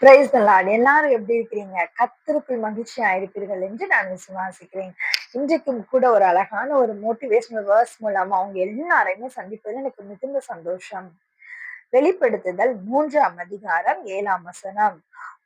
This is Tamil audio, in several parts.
பிரைஸ் தலாட் எல்லாரும் எப்படி இருக்கிறீங்க? கத்திருப்பில் மகிழ்ச்சியா இருப்பீர்கள் என்று நான் விசுவாசிக்கிறேன் இன்றைக்கும் கூட ஒரு அழகான ஒரு மோட்டிவேஷனல் வேர்ஸ் மூலம் அவங்க எல்லாரையுமே சந்திப்பது எனக்கு மிகுந்த சந்தோஷம். வெளிப்படுத்துதல் மூன்றாம் அதிகாரம் ஏழாம் வசனம்.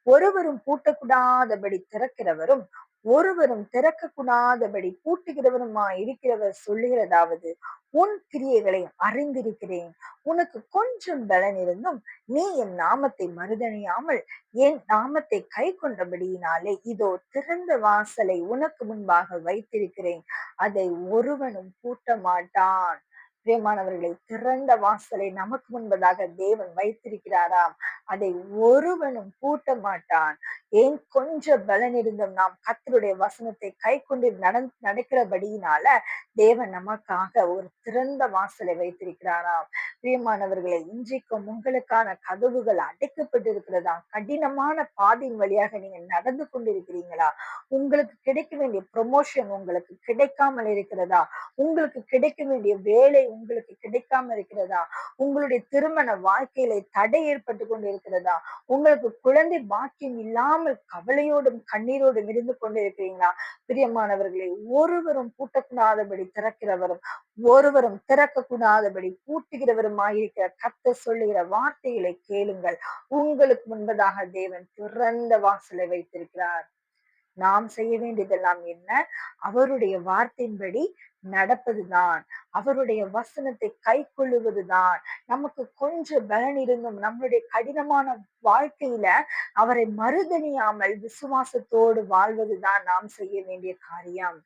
ஒருவரும் பூட்டக்கூடாதபடி திறக்கிறவரும் ஒருவரும் திறக்கக்கூடாதபடி பூட்டுகிறவருமா இருக்கிறவர் சொல்லுகிறதாவது உன் கிரியைகளை அறிந்திருக்கிறேன். உனக்கு கொஞ்சம் பலன் இருந்தும் நீ என் நாமத்தை மறுதணியாமல் என் நாமத்தை கை கொண்டபடியினாலே இதோ திறந்த வாசலை உனக்கு முன்பாக வைத்திருக்கிறேன். அதை ஒருவனும் பூட்ட மாட்டான் பிரியமானவர்களை திறந்த வாசலை நமக்கு முன்பதாக தேவன் வைத்திருக்கிறாராம். அதை ஒருவனும் பூட்ட மாட்டான் ஏன் கொஞ்சம் பலன் இருந்தும் நாம் கத்தருடைய வசனத்தை கை கொண்டு நட நடக்கிறபடியினால தேவன் நமக்காக ஒரு திறந்த வாசலை வைத்திருக்கிறாராம். பிரியமானவர்களை இன்றைக்கும் உங்களுக்கான கதவுகள் அடைக்கப்பட்டிருக்கிறதா? கடினமான பாதையின் வழியாக நீங்க நடந்து கொண்டிருக்கிறீங்களா? உங்களுக்கு கிடைக்க வேண்டிய ப்ரொமோஷன் உங்களுக்கு கிடைக்காமல் இருக்கிறதா? உங்களுக்கு கிடைக்க வேண்டிய வேலை உங்களுக்கு கிடைக்காம இருக்கிறதா? உங்களுடைய திருமண வாழ்க்கையில தடை ஏற்பட்டு கொண்டு இருக்கிறதா உங்களுக்கு குழந்தை பாக்கியம் இல்லாமல் கவலையோடும் கண்ணீரோடும் இருந்து கொண்டு இருக்கிறீங்களா பிரியமானவர்களை ஒருவரும் பூட்டக்கூடாதபடி திறக்கிறவரும் ஒருவரும் திறக்கக்கூடாதபடி பூட்டுகிறவருமாயிருக்கிற கத்த சொல்லுகிற வார்த்தைகளை கேளுங்கள். உங்களுக்கு முன்பதாக தேவன் திறந்த வாசலை வைத்திருக்கிறார். நாம் செய்ய வேண்டியதெல்லாம் என்ன? அவருடைய வார்த்தையின்படி நடப்பதுதான். அவருடைய வசனத்தை கை கொள்ளுவதுதான். நமக்கு கொஞ்சம் பலன் இருந்தும் நம்மளுடைய கடினமான வாழ்க்கையில அவரை மறுதணியாமல் விசுவாசத்தோடு வாழ்வதுதான் நாம் செய்ய வேண்டிய காரியம்.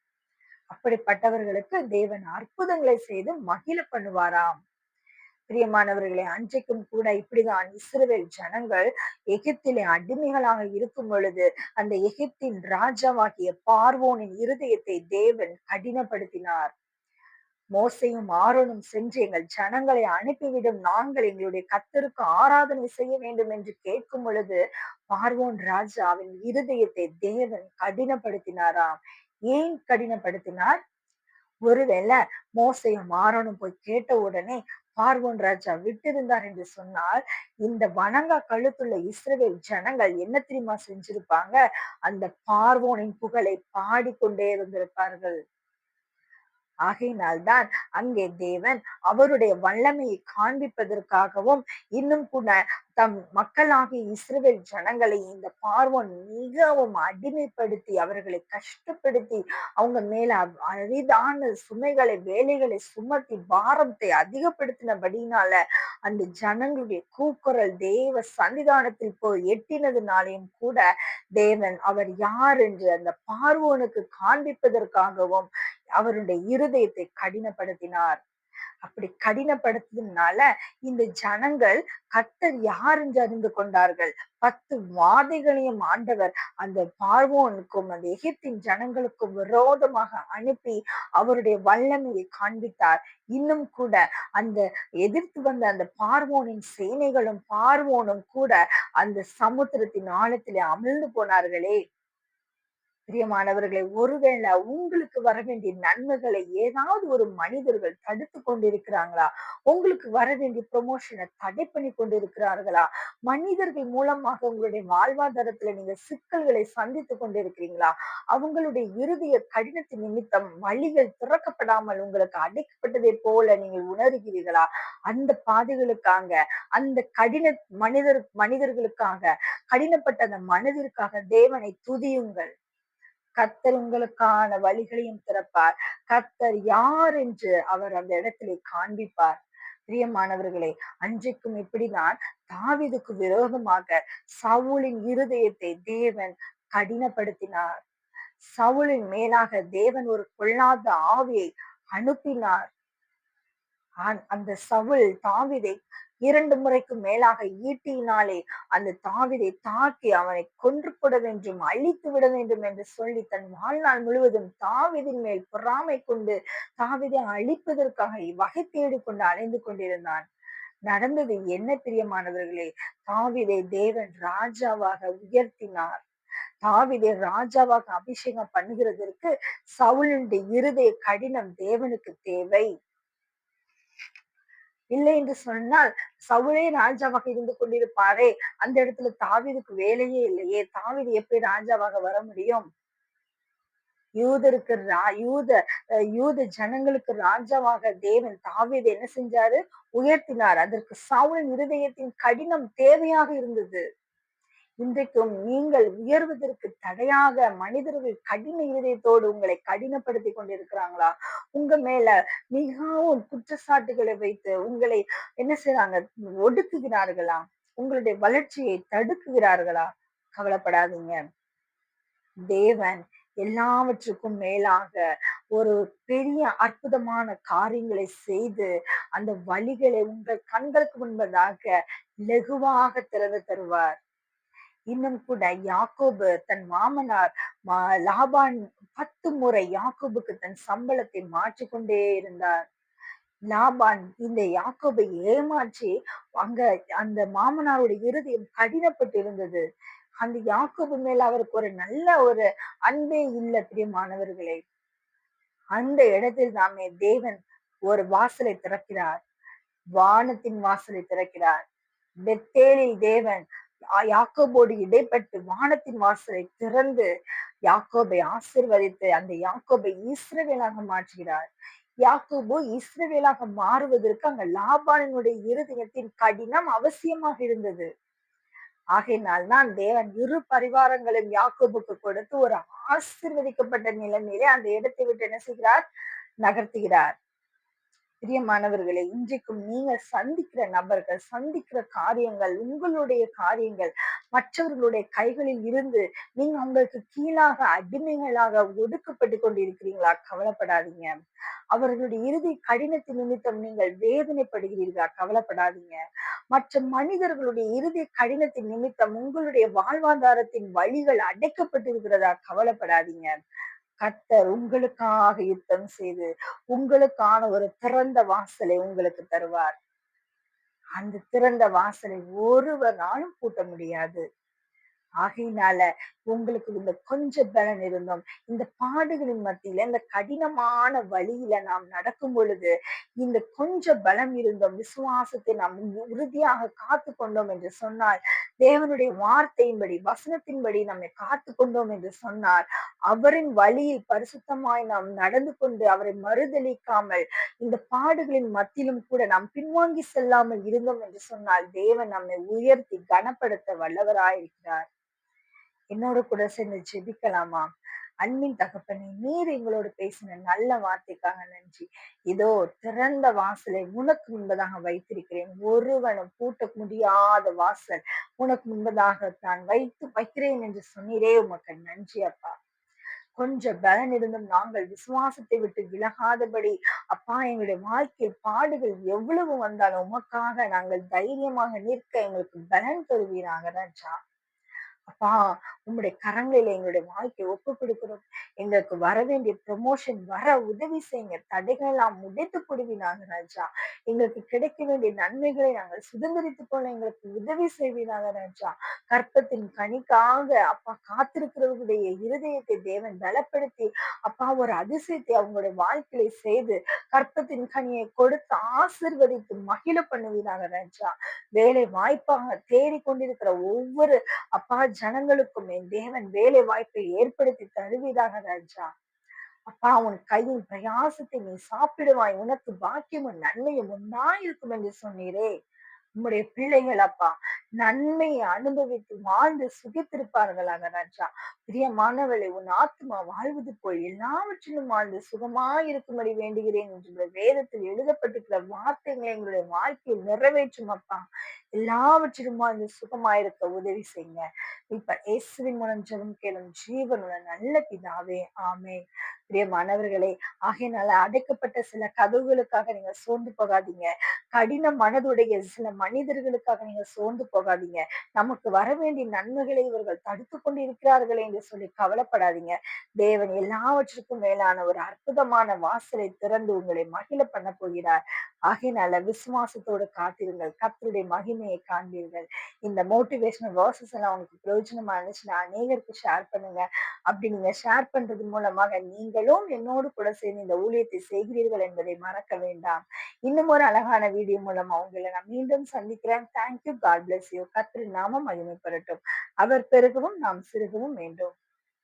அப்படிப்பட்டவர்களுக்கு தேவன் அற்புதங்களை செய்து மகிழ பண்ணுவாராம். பிரியமானவர்களே அன்றைக்கும் கூட இப்படிதான் இஸ்ரேல் ஜனங்கள் எகிப்திலே அடிமைகளாக இருக்கும் பொழுது அந்த எகிப்தின் ராஜாவாகிய பார்வோனின் இருதயத்தை தேவன் கடினப்படுத்தினார். மோசையும் ஆரோனும் சென்று எங்கள் ஜனங்களை அனுப்பிவிடும் நாங்கள் எங்களுடைய கத்தருக்கு ஆராதனை செய்ய வேண்டும் என்று கேட்கும் பொழுது பார்வோன் ராஜாவின் இருதயத்தை தேவன் கடினப்படுத்தினாராம். ஏன் கடினப்படுத்தினார்? ஒருவேளை மோசையும் ஆரோனும் போய் கேட்ட உடனே பார்வோன் ராஜா விட்டிருந்தார் என்று சொன்னால் இந்த வணங்கா கழுத்துள்ள இஸ்ரேல் ஜனங்கள் என்ன தெரியுமா செஞ்சிருப்பாங்க? அந்த பார்வோனின் புகழை பாடிக்கொண்டே இருந்திருப்பார்கள் ஆகையினால்தான் அங்கே தேவன் அவருடைய வல்லமையை காண்பிப்பதற்காகவும் இன்னும் கூட தம் மக்களாகிய இஸ்ரேல் ஜனங்களை இந்த பார்வன் மிகவும் அடிமைப்படுத்தி அவர்களை கஷ்டப்படுத்தி அவங்க மேல அரிதான சுமைகளை வேலைகளை சுமத்தி பாரத்தை அதிகப்படுத்தினபடினால அந்த ஜனங்களுடைய கூக்குரல் தேவ சன்னிதானத்தில் போய் எட்டினதுனாலையும் கூட தேவன் அவர் யார் என்று அந்த பார்வோனுக்கு காண்பிப்பதற்காகவும் அவருடைய இருதயத்தை கடினப்படுத்தினார். அப்படி கடினப்படுத்ததுனால இந்த ஜனங்கள் கத்தர் யார் என்று அறிந்து கொண்டார்கள்? பத்து வாதைகளையும் ஆண்டவர் அந்த பார்வோனுக்கும் அந்த எகிப்தின் ஜனங்களுக்கும் விரோதமாக அனுப்பி அவருடைய வல்லமையை காண்பித்தார். இன்னும் கூட அந்த எதிர்த்து வந்த அந்த பார்வோனின் சேனைகளும் பார்வோனும் கூட அந்த சமுத்திரத்தின் ஆழத்திலே அமிழ்ந்து போனார்களே. பிரியமானவர்களை ஒருவேளை உங்களுக்கு வர வேண்டிய நன்மைகளை ஏதாவது ஒரு மனிதர்கள் தடுத்து கொண்டிருக்கிறாங்களா? உங்களுக்கு வர வேண்டிய ப்ரொமோஷனை தடை பண்ணி கொண்டிருக்கிறார்களா? மனிதர்கள் மூலமாக உங்களுடைய வாழ்வாதாரத்துல நீங்க சிக்கல்களை சந்தித்து கொண்டிருக்கிறீங்களா? அவங்களுடைய இறுதிய கடினத்தின் நிமித்தம் வழிகள் திறக்கப்படாமல் உங்களுக்கு அடைக்கப்பட்டதை போல நீங்கள் உணர்கிறீர்களா? அந்த பாதைகளுக்காக அந்த கடின மனிதர் மனிதர்களுக்காக கடினப்பட்ட அந்த மனதிற்காக தேவனை துதியுங்கள். கத்தர் உங்களுக்கான வழிகளையும் திறப்பார். கத்தர் யார் என்று அவர் அந்த இடத்திலே காண்பிப்பார். பிரியமானவர்களே அன்றைக்கும் இப்படிதான் தாவிதுக்கு விரோதமாக சவுளின் இருதயத்தை தேவன் கடினப்படுத்தினார். சவுளின் மேலாக தேவன் ஒரு கொள்ளாத ஆவியை அனுப்பினார். அந்த சவுள் தாவிதை இரண்டு முறைக்கு மேலாக ஈட்டியினாலே அந்த தாவிதை தாக்கி அவனை கொன்று போட வேண்டும் அழித்து விட வேண்டும் என்று சொல்லி தன் வாழ்நாள் முழுவதும் தாவிதின் மேல் பொறாமை கொண்டு தாவிதை அழிப்பதற்காக வகை தேடி கொண்டு அலைந்து கொண்டிருந்தான். நடந்தது என்ன பிரியமானவர்களே? தாவிதை தேவன் ராஜாவாக உயர்த்தினார். தாவிதை ராஜாவாக அபிஷேகம் பண்ணுகிறதற்கு சவுளுடைய இருதய கடினம் தேவனுக்கு தேவை. இல்லை என்று சொன்னால் சவுளே ராஜாவாக இருந்து கொண்டிருப்பாரே. அந்த இடத்துல தாவிதுக்கு வேலையே இல்லையே. தாவீது எப்படி ராஜாவாக வர முடியும்? யூதருக்கு ரா- யூத அஹ் யூத ஜனங்களுக்கு ராஜாவாக தேவன் தாவீதை என்ன செஞ்சாரு? உயர்த்தினார். அதற்கு சவுலின் இருதயத்தின் கடினம் தேவையாக இருந்தது. இன்றைக்கும் நீங்கள் உயர்வதற்கு தடையாக மனிதர்கள் கடின இருதயத்தோடு உங்களை கடினப்படுத்தி கொண்டிருக்கிறாங்களா? உங்க மேல மிகவும் குற்றச்சாட்டுகளை வைத்து உங்களை என்ன செய்யறாங்க ஒடுக்குகிறார்களா? உங்களுடைய வளர்ச்சியை தடுக்குகிறார்களா? கவலைப்படாதீங்க. தேவன் எல்லாவற்றுக்கும் மேலாக ஒரு பெரிய அற்புதமான காரியங்களை செய்து அந்த வழிகளை உங்கள் கண்களுக்கு முன்பதாக லெகுவாக திறந்து தருவார். இன்னும் கூட யாக்கோபு தன் மாமனார் லாபான் பத்து முறை யாக்கோபுக்கு தன் சம்பளத்தை மாற்றிக்கொண்டே இருந்தார். லாபான் இந்த யாக்கோபை ஏமாற்றி அங்க அந்த மாமனாருடைய இருதயம் கடினப்பட்டு இருந்தது அந்த யாக்கோபு மேல அவருக்கு ஒரு நல்ல ஒரு அன்பே இல்லை பிரியமானவர்களே. அந்த இடத்தில் தாமே தேவன் ஒரு வாசலை திறக்கிறார். வானத்தின் வாசலை திறக்கிறார். பெத்தேலில் தேவன் யாக்கோபோடு இடைப்பட்டு வானத்தின் வாசலை திறந்து யாக்கோபை ஆசிர்வதித்து அந்த யாக்கோபை இஸ்ரவேலாக மாற்றுகிறார். யாக்கோபு இஸ்ரவேலாக மாறுவதற்கு அங்க லாபானினுடைய இருதயத்தின் கடினம் அவசியமாக இருந்தது. ஆகையினால் தான் தேவன் இரு பரிவாரங்களும் யாக்கோபுக்கு கொடுத்து ஒரு ஆசிர்வதிக்கப்பட்ட நிலைமையிலே அந்த இடத்தை விட்டு என்ன செய்கிறார்? நகர்த்துகிறார். பிரியமானவர்களே இன்றைக்கும் நீங்க சந்திக்கிற நபர்கள் சந்திக்கிற காரியங்கள் உங்களுடைய காரியங்கள் மற்றவர்களுடைய கைகளில் இருந்து நீங்க அவங்களுக்கு கீழாக அடிமைகளாக ஒடுக்கப்பட்டு கொண்டிருக்கிறீங்களா கவலைப்படாதீங்க. அவர்களுடைய இறுதி கடினத்தின் நிமித்தம் நீங்கள் வேதனைப்படுகிறீர்களா? கவலைப்படாதீங்க. மற்ற மனிதர்களுடைய இறுதி கடினத்தின் நிமித்தம் உங்களுடைய வாழ்வாதாரத்தின் வழிகள் அடைக்கப்பட்டிருக்கிறதா? கவலைப்படாதீங்க. கர்த்தர் உங்களுக்காக யுத்தம் செய்து உங்களுக்கான ஒரு திறந்த வாசலை உங்களுக்கு தருவார். அந்த திறந்த வாசலை ஒருவராலும் பூட்ட முடியாது. ஆகையினால உங்களுக்கு இந்த கொஞ்ச பலன் இருந்தோம் இந்த பாடுகளின் மத்தியில இந்த கடினமான வழியில நாம் நடக்கும் பொழுது இந்த கொஞ்ச பலம் இருந்தோம் விசுவாசத்தை நாம் உறுதியாக காத்து கொண்டோம் என்று சொன்னால் தேவனுடைய வார்த்தையின்படி வசனத்தின்படி நம்மை காத்து கொண்டோம் என்று சொன்னால் அவரின் வழியில் பரிசுத்தமாய் நாம் நடந்து கொண்டு அவரை மறுதளிக்காமல் இந்த பாடுகளின் மத்தியிலும் கூட நாம் பின்வாங்கி செல்லாமல் இருந்தோம் என்று சொன்னால் தேவன் நம்மை உயர்த்தி கனப்படுத்த வல்லவராயிருக்கிறார். என்னோட கூட சேர்ந்து ஜெபிக்கலாமா? அன்பின் தகப்பனே நீர் எங்களோடு பேசின நல்ல வார்த்தைக்காக நன்றி. இதோ திறந்த வாசலை உனக்கு முன்பதாக வைத்திருக்கிறேன். ஒருவனும் பூட்ட முடியாத வாசல் உனக்கு முன்பதாக தான் வைத்து வைக்கிறேன் என்று சொன்னீரே உமக்கு நன்றி அப்பா. கொஞ்சம் பலன் இருந்தும் நாங்கள் விசுவாசத்தை விட்டு விலகாதபடி அப்பா எங்களுடைய வாழ்க்கையில் பாடுகள் எவ்வளவு வந்தாலும் உமக்காக நாங்கள் தைரியமாக நிற்க எங்களுக்கு பலன் தருவீராக ராஜா. அப்பா உம்முடைய கரங்களில எங்களுடைய வாழ்க்கையை ஒப்பு கொடுக்கிறோம் எங்களுக்கு வர வேண்டிய ப்ரமோஷன் வர உதவி செய்யுங்க. தடைகள் எல்லாம் முடித்து கொடுவினாங்க ராஜா. எங்களுக்கு கிடைக்க வேண்டிய நன்மைகளை நாங்கள் சுதந்திரித்துக் கொள்ள எங்களுக்கு உதவி செய்வீனாக ராஜா. கற்பத்தின் கனிக்காக அப்பா காத்திருக்கிறவர்களுடைய இருதயத்தை தேவன் பலப்படுத்தி அப்பா ஒரு அதிசயத்தை அவங்களுடைய வாழ்க்கையை செய்து கற்பத்தின் கனியை கொடுத்து ஆசிர்வதித்து மகிழ பண்ணுவீராக ராஜா. வேலை வாய்ப்பாக தேடிக்கொண்டிருக்கிற ஒவ்வொரு அப்பா ஜனங்களுக்குமே என் தேவன் வேலை வாய்ப்பை ஏற்படுத்தி தருவீராக ராஜா. அப்பா உன் கையின் பிரயாசத்தை நீ சாப்பிடுவாய். உனக்கு பாக்கியமும் நன்மையும் உண்டாயிருக்கும் என்று சொன்னீரே. உம்முடைய பிள்ளைகள் அப்பா நன்மையை அனுபவித்து வாழ்ந்து சுகித்திருப்பார்களாக ராஜா. பிரியமானவளை உன் ஆத்மா வாழ்வது போல் எல்லாவற்றிலும் வாழ்ந்து சுகமாயிருக்கும்படி வேண்டுகிறேன் என்று வேதத்தில் எழுதப்பட்டிருக்கிற வார்த்தைகளை எங்களுடைய வாழ்க்கையில் நிறைவேற்றும் அப்பா. எல்லாவற்றிலும் வாழ்ந்து சுகமாயிருக்க உதவி செய்யுங்க. இப்ப இயேசுவின் மூலம் ஜெபம் கேளும் ஜீவனுள்ள நல்ல பிதாவே ஆமே பிரியமானவர்களே ஆகையினால அடைக்கப்பட்ட சில கதவுகளுக்காக நீங்க சோர்ந்து போகாதீங்க. கடின மனதுடைய சில மனிதர்களுக்காக நீங்க சோர்ந்து போகாதீங்க. நமக்கு வர வேண்டிய நன்மைகளை இவர்கள் தடுத்து கொண்டு இருக்கிறார்களே என்று சொல்லி கவலைப்படாதீங்க. தேவன் எல்லாவற்றுக்கும் மேலான ஒரு அற்புதமான வாசலை திறந்து உங்களை மகிழ பண்ண போகிறார். ஆகையினால விசுவாசத்தோடு காத்திருங்கள். கத்தருடைய மகிமையை காண்பீர்கள். இந்த மோட்டிவேஷனல் வேர்சஸ் எல்லாம் உங்களுக்கு பிரயோஜனமா இருந்துச்சுன்னா அநேகருக்கு ஷேர் பண்ணுங்க. அப்படி நீங்க ஷேர் பண்றது மூலமாக நீங்க நீங்களும் என்னோடு கூட சேர்ந்து இந்த ஊழியத்தை செய்கிறீர்கள் என்பதை மறக்க வேண்டாம். இன்னும் ஒரு அழகான வீடியோ மூலமா உங்களை நான் மீண்டும் சந்திக்கிறேன். தேங்க்யூ காட் பிளஸ் யூ கத்திரி நாமம் மகிமைப்படட்டும். அவர் பெருகவும் நாம் சிறுகவும் வேண்டும்.